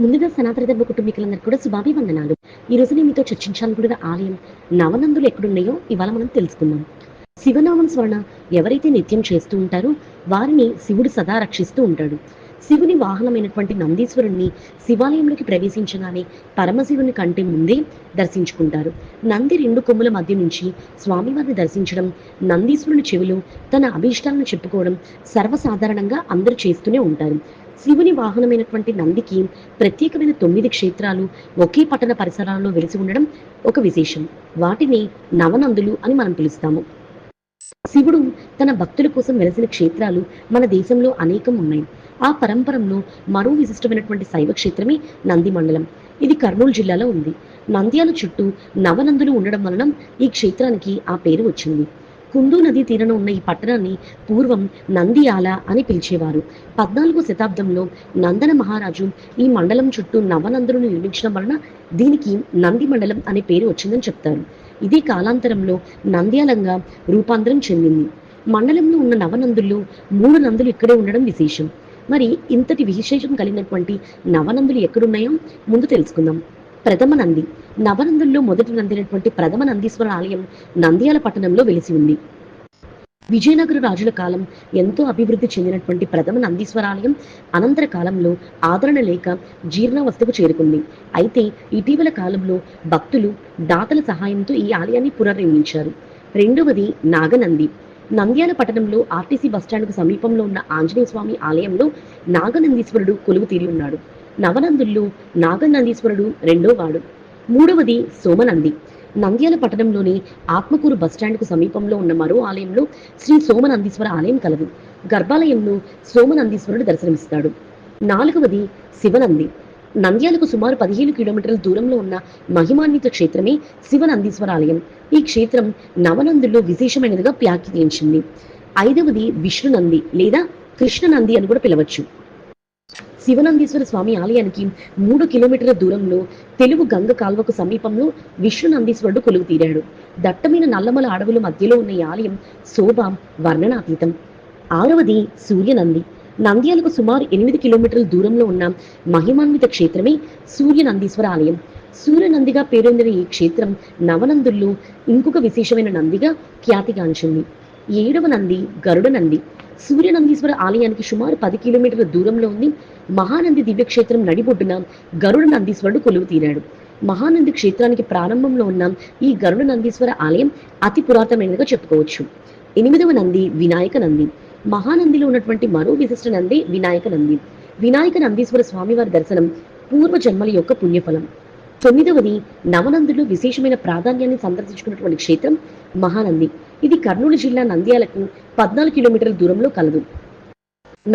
ముందుగా సనాతన ధర్మ కుటుంబీకులందరికీ కూడా శుభాభివందనాలు. ఈ రోజు నేను మీతో చర్చించాలనుకున్న ఆలయం నవనందులు ఎక్కడున్నాయో ఇవాళ మనం తెలుసుకుందాం. శివనామం స్మరణ ఎవరైతే నిత్యం చేస్తూ ఉంటారో వారిని శివుడు సదా రక్షిస్తూ ఉంటాడు. శివుని వాహనమైనటువంటి నందీశ్వరుణ్ణి శివాలయంలోకి ప్రవేశించగానే పరమశివుని కంటే ముందే దర్శించుకుంటారు. నంది రెండు కొమ్ముల మధ్య నుంచి స్వామివారిని దర్శించడం నందీశ్వరుని చెవిలో తన అభీష్టాలను చెప్పుకోవడం సర్వసాధారణంగా అందరూ చేస్తూనే ఉంటారు. శివుని వాహనమైనటువంటి నందికి ప్రత్యేకమైన తొమ్మిది క్షేత్రాలు ఒకే పట్టణ పరిసరాల్లో వెలిసి ఉండడం ఒక విశేషం. వాటిని నవనందులు అని మనం పిలుస్తాము. శివుడు తన భక్తుల కోసం వెలసిన క్షేత్రాలు మన దేశంలో అనేకం ఉన్నాయి. ఆ పరంపరంలో మరో విశిష్టమైనటువంటి శైవ క్షేత్రమే నంది మండలం. ఇది కర్నూలు జిల్లాలో ఉంది. నంద్యాల చుట్టూ నవనందులు ఉండడం వలన ఈ క్షేత్రానికి ఆ పేరు వచ్చింది. కుందు నది తీరన ఉన్న ఈ పట్టణాన్ని పూర్వం నందియాల అని పిలిచేవారు. పద్నాలుగో శతాబ్దంలో నందన మహారాజు ఈ మండలం చుట్టూ నవనందులను నిర్మించడం వలన దీనికి నంది మండలం అనే పేరు వచ్చిందని చెప్తారు. ఇది కాలాంతరంలో నంద్యాలంగా రూపాంతరం చెందింది. మండలంలో ఉన్న నవనందుల్లో మూడు నందులు ఇక్కడే ఉండడం విశేషం. మరి ఇంతటి విశేషం కలిగినటువంటి నవనందులు ఎక్కడున్నాయో ముందు తెలుసుకుందాం. ప్రథమ నంది. నవనందుల్లో మొదటి నందినటువంటి ప్రథమ నందీశ్వర ఆలయం నంద్యాల పట్టణంలో వెలిసి ఉంది. విజయనగర రాజుల కాలం ఎంతో అభివృద్ధి చెందినటువంటి ప్రథమ నందీశ్వరాలయం అనంతర కాలంలో ఆదరణ లేక జీర్ణావస్థకు చేరుకుంది. అయితే ఇటీవల కాలంలో భక్తులు దాతల సహాయంతో ఈ ఆలయాన్ని పునర్నిర్మించారు. రెండవది నాగనంది. నంద్యాల పట్టణంలో ఆర్టీసీ బస్టాండ్కు సమీపంలో ఉన్న ఆంజనేయ స్వామి ఆలయంలో నాగనందీశ్వరుడు కొలువు తీరి ఉన్నాడు. నవనందుల్లో నాగనందీశ్వరుడు రెండో వాడు. మూడవది సోమనంది. నంద్యాల పట్టణంలోని ఆత్మకూరు బస్టాండ్కు సమీపంలో ఉన్న మరో ఆలయంలో శ్రీ సోమనందీశ్వర ఆలయం కలదు. గర్భాలయంలో సోమనందీశ్వరుడు దర్శనమిస్తాడు. నాలుగవది శివనంది. నంద్యాలకు సుమారు పదిహేను కిలోమీటర్ల దూరంలో ఉన్న మహిమాన్విత క్షేత్రమే శివనందీశ్వర ఆలయం. ఈ క్షేత్రం నవనందుల్లో విశేషమైనదిగా వ్యాఖ్యానించింది. ఐదవది విష్ణునంది లేదా కృష్ణనంది అని కూడా పిలవచ్చు. శివనందీశ్వర స్వామి ఆలయానికి మూడు కిలోమీటర్ల దూరంలో తెలుగు గంగ కాల్వకు సమీపంలో విష్ణునందీశ్వరుడు కొలువు తీరాడు. దట్టమైన నల్లమల అడవుల మధ్యలో ఉన్న ఈ ఆలయం శోభ వర్ణనాతీతం. ఆరవది సూర్యనంది. నంద్యాలకు సుమారు ఎనిమిది కిలోమీటర్ల దూరంలో ఉన్న మహిమాన్విత క్షేత్రమే సూర్యనందీశ్వర ఆలయం. సూర్యనందిగా పేరొందిన ఈ క్షేత్రం నవనందుల్లో ఇంకొక విశేషమైన నందిగా ఖ్యాతిగాంచింది. ఏడవ నంది గరుడ నంది. సూర్యనందీశ్వర ఆలయానికి సుమారు పది కిలోమీటర్ల దూరంలో ఉంది మహానంది దివ్యక్షేత్రం నడిబొడ్డున గరుడ నందీశ్వరుడు కొలువు తీరాడు. మహానంది క్షేత్రానికి ప్రారంభంలో ఉన్న ఈ గరుడ నందీశ్వర ఆలయం అతి పురాతనమైనదిగా చెప్పుకోవచ్చు. ఎనిమిదవ నంది వినాయక నంది. మహానందిలో ఉన్నటువంటి మరో విశిష్ట నంది వినాయక నంది. వినాయక నందీశ్వర స్వామివారి దర్శనం పూర్వ జన్మల యొక్క పుణ్యఫలం. తొమ్మిదవది నవనందులు విశేషమైన ప్రాధాన్యాన్ని సందర్శించుకున్నటువంటి క్షేత్రం మహానంది. ఇది కర్నూలు జిల్లా నంద్యాలకు పద్నాలుగు కిలోమీటర్ల దూరంలో కలదు.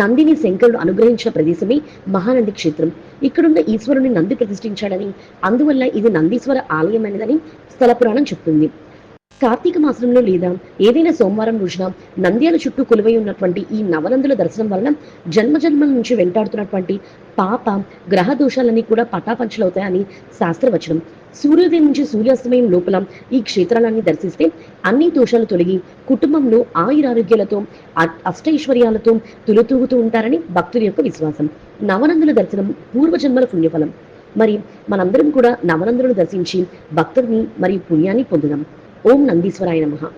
నందిని శంకరుడు అనుగ్రహించిన ప్రదేశమే మహానంది క్షేత్రం. ఇక్కడున్న ఈశ్వరుని నంది ప్రతిష్ఠించాడని అందువల్ల ఇది నందీశ్వర ఆలయమైనదని స్థల పురాణం చెప్తుంది. కార్తీక మాసంలో లేదా ఏదైనా సోమవారం రోజున నంద్యాల చుట్టూ కొలువై ఉన్నటువంటి ఈ నవనందుల దర్శనం వలన జన్మ జన్మల నుంచి వెంటాడుతున్నటువంటి పాప గ్రహ దోషాలన్నీ కూడా పటాపంచలవుతాయని శాస్త్రవచనం. సూర్యోదయం నుంచి సూర్యాస్తమయం లోపల ఈ క్షేత్రాలన్నీ దర్శిస్తే అన్ని దోషాలు తొలగి కుటుంబంలో ఆయురారోగ్యాలతో అ- అష్టైశ్వర్యాలతో తులతూగుతూ ఉంటారని భక్తుల యొక్క విశ్వాసం. నవనందుల దర్శనం పూర్వజన్మల పుణ్యఫలం. మరి మనందరం కూడా నవనందులను దర్శించి భక్తుడిని మరియు పుణ్యాన్ని పొందుదాం. ஓம் நந்தீஸ்வராய நமகா